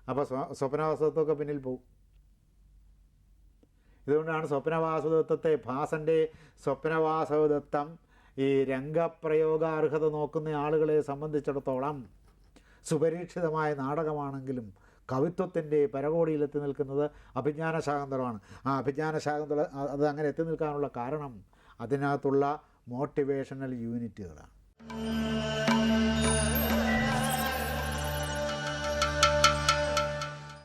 അപ്പോൾ സ്വ- സ്വപ്നവാസത്വമൊക്കെ പിന്നിൽ പോകും ഇതുകൊണ്ടാണ് സ്വപ്നവാസതത്വത്തെ ഭാസന്റെ സ്വപ്നവാസതത്വം ഈ രംഗപ്രയോഗാർഹത നോക്കുന്ന ആളുകളെ സംബന്ധിച്ചിടത്തോളം സുപരീക്ഷിതമായ നാടകമാണെങ്കിലും കവിത്വത്തിന്റെ പരകോടിയിൽ എത്തി നിൽക്കുന്നത് അഭിജ്ഞാന ശാകുന്തളമാണ് ആ അഭിജ്ഞാന ശാകുന്തള അത് അങ്ങനെ എത്തി നിൽക്കാനുള്ള കാരണം അതിനകത്തുള്ള മോട്ടിവേഷണൽ യൂണിറ്റുകളാണ്